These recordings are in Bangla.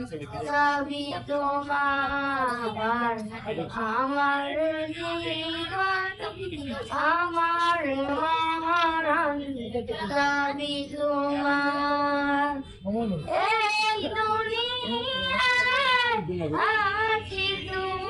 সবই তোমার আমার আমার সবই তোমার এই দুনিয়া আছি তোমার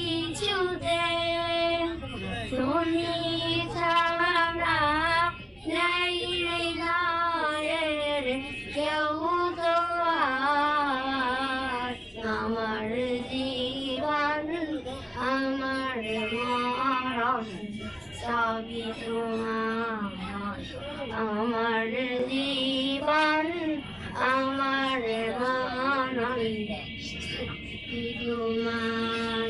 সবই আমার জীবন আমার মরণ তোমার।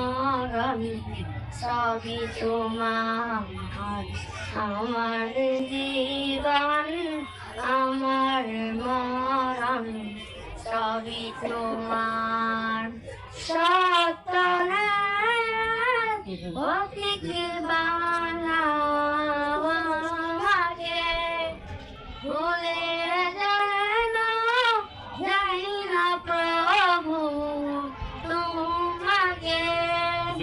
মরণ সবই তোমার আমার জীবন আমার মরণ। সবই তোমার সত্য অধিক বানাও